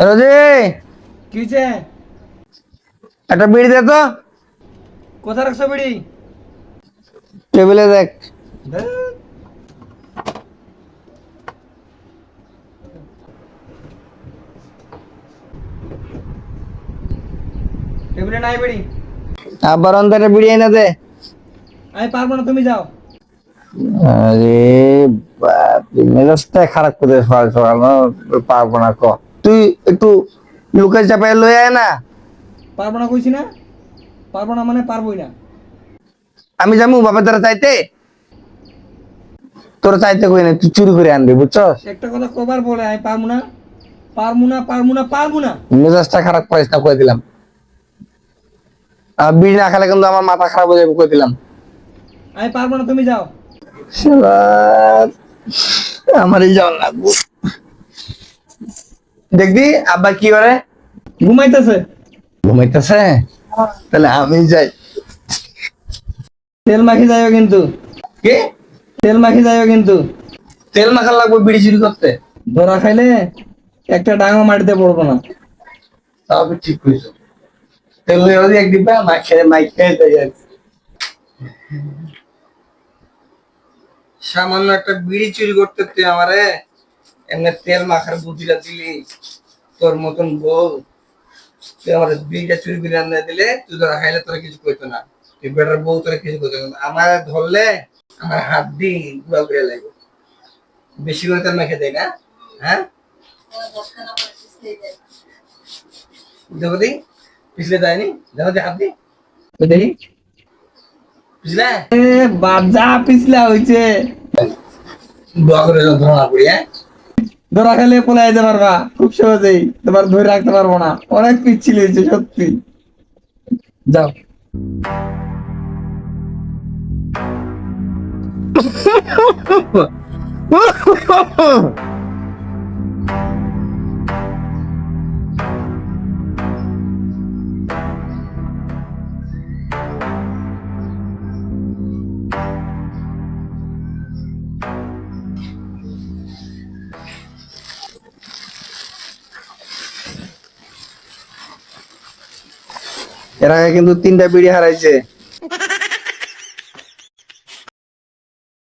রোজি? কি হয়েছে একটা বিড়ি দে তো। কোথা রাখছো বিড়ি? টেবিলে দেখ। টেবিলে নাই বিড়ি? আবার অন্তরে বিড়ি এনে দে। আমি পারব না তুমি যাও। আরে বাপ মেজাজটা খারাপ করে সকাল সকাল পারব না ক? তুই একটু লুকে চাপাই লই আয় না। পারব না কইছি না? পারব না মানে পারবোই না। আমি যাব বাবার দ্বারা চাইতে? তোর চাইতে কই না তুই চুরি করে আনবি বুঝছস? একটা কথা কবার বলে আমি পারব না। পারব না পারব না পারব না। মেজাজটা খারাপ করিস না কই দিলাম। আর বিড়ি না খেলে কিন্তু আমার মাথা খারাপ হয়ে যাবে কই দিলাম। আমি পারব না তুমি যাও। শালার, আমারই যাওয়ার লাগবো। দেখবি আব্বা কি করে? ঘুমাইতেছে। ঘুমাইতেছে? তাহলে আমি যাই। তেল মাখি যাইও কিন্তু। কি? তেল মাখি যাইও কিন্তু। তেল মাখা লাগবে বিড়ি চুরি করতে। ধরা খাইলে একটা ডাঙা মাটিতে পড়ব না। আমি ঠিক করেছ তেল ওদিকে এক ডিব্বা মাখ যাই সামান্য একটা বিড়ি চুরি করতে তুই আমারে এমনি তেল মাখার বুদ্ধিটা দিলি তোর মতন বউ তুই আমার বিড়িটা চুরি করে আনতে দিলে তুই ধরা খাইলে তোরা কিছু কইতো না। তুই বেটার বউ তোরা কিছু কইতো না। আমার ধরলে আমার হাত দি গুড়া করে লাগবে। বেশি করে তেল মেখে দেয় না হ্যাঁ? দেখো দি পিছলে দেয়নি দেখো দি হাত দি দেখি। পিছলে? বাজা পিছলা হইছে। দোয়া করে যন্ত্রণা করি হ্যাঁ? ধরা খেলে পোলাই যেতে পারবা। খুব সহজেই। তোমার ধরে রাখতে পারব না। অনেক পিচ্ছিল হয়েছে সত্যি। যাও। এর আগে কিন্তু তিনটা বিড়ি হারাইছে।